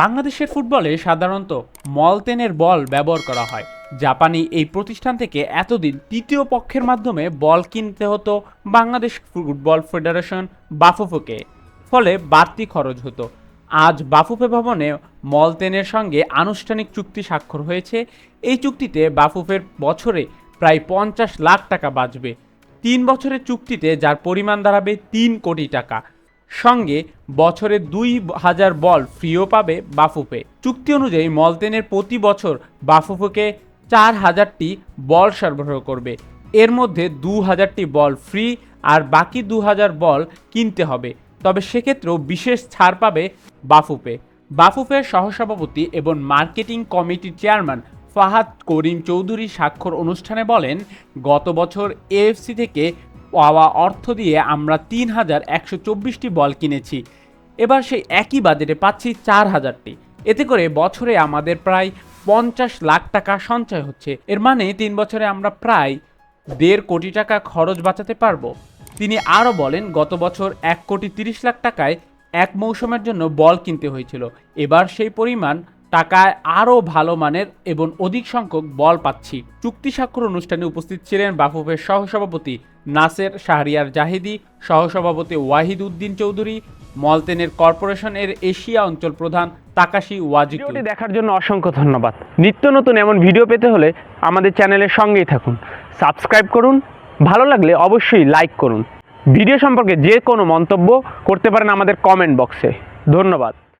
বাংলাদেশের ফুটবলে সাধারণত মলতেনের বল ব্যবহার করা হয়। জাপানি এই প্রতিষ্ঠান থেকে এতদিন তৃতীয় পক্ষের মাধ্যমে বল কিনতে হতো বাংলাদেশ ফুটবল ফেডারেশন বাফুফুকে। ফলে বাড়তি খরচ হতো। আজ বাফুফে ভবনে মলতেনের সঙ্গে আনুষ্ঠানিক চুক্তি স্বাক্ষর হয়েছে। এই চুক্তিতে বাফুফের বছরে প্রায় পঞ্চাশ লাখ টাকা বাঁচবে। তিন বছরের চুক্তিতে যার পরিমাণ দাঁড়াবে তিন কোটি টাকা। সঙ্গে বছরে দুই হাজার বল ফ্রিও পাবে বাফুফে। চুক্তি অনুযায়ী মলতেনের প্রতি বছর বাফুফেকে চার হাজারটি বল সরবরাহ করবে। এর মধ্যে দু হাজারটি বল ফ্রি আর বাকি দু হাজার বল কিনতে হবে। তবে সেক্ষেত্রেও বিশেষ ছাড় পাবে বাফুফে। বাফুফের সহসভাপতি এবং মার্কেটিং কমিটির চেয়ারম্যান ফাহাদ করিম চৌধুরী স্বাক্ষর অনুষ্ঠানে বলেন, গত বছর এএফসি থেকে পাওয়া অর্থ দিয়ে আমরা তিন হাজার একশো চব্বিশটি বল কিনেছি। এবার সেই একই বাজেটে পাচ্ছি চার হাজারটি। এতে করে বছরে আমাদের প্রায় পঞ্চাশ লাখ টাকা সঞ্চয় হচ্ছে। এর মানে তিন বছরে আমরা প্রায় দেড় কোটি টাকা খরচ বাঁচাতে পারব। তিনি আরও বলেন, গত বছর এক কোটি তিরিশ লাখ টাকায় এক মৌসুমের জন্য বল কিনতে হয়েছিল। এবার সেই পরিমাণ টাকায় আরও ভালো মানের এবং অধিক সংখ্যক বল পাচ্ছি। চুক্তি স্বাক্ষর অনুষ্ঠানে উপস্থিত ছিলেন বাফুফের সহসভাপতি নাসের শাহরিয়ার জাহিদি, সহসভাপতি ওয়াহিদ উদ্দিন চৌধুরী, মলতেনের কর্পোরেশনের এশিয়া অঞ্চল প্রধান তাকাশি ভিডিওটি দেখার জন্য অসংখ্য ধন্যবাদ। নিত্য নতুন এমন ভিডিও পেতে হলে আমাদের চ্যানেলের সঙ্গেই থাকুন। সাবস্ক্রাইব করুন, ভালো লাগলে অবশ্যই লাইক করুন। ভিডিও সম্পর্কে যে কোনো মন্তব্য করতে পারেন আমাদের কমেন্ট বক্সে। ধন্যবাদ।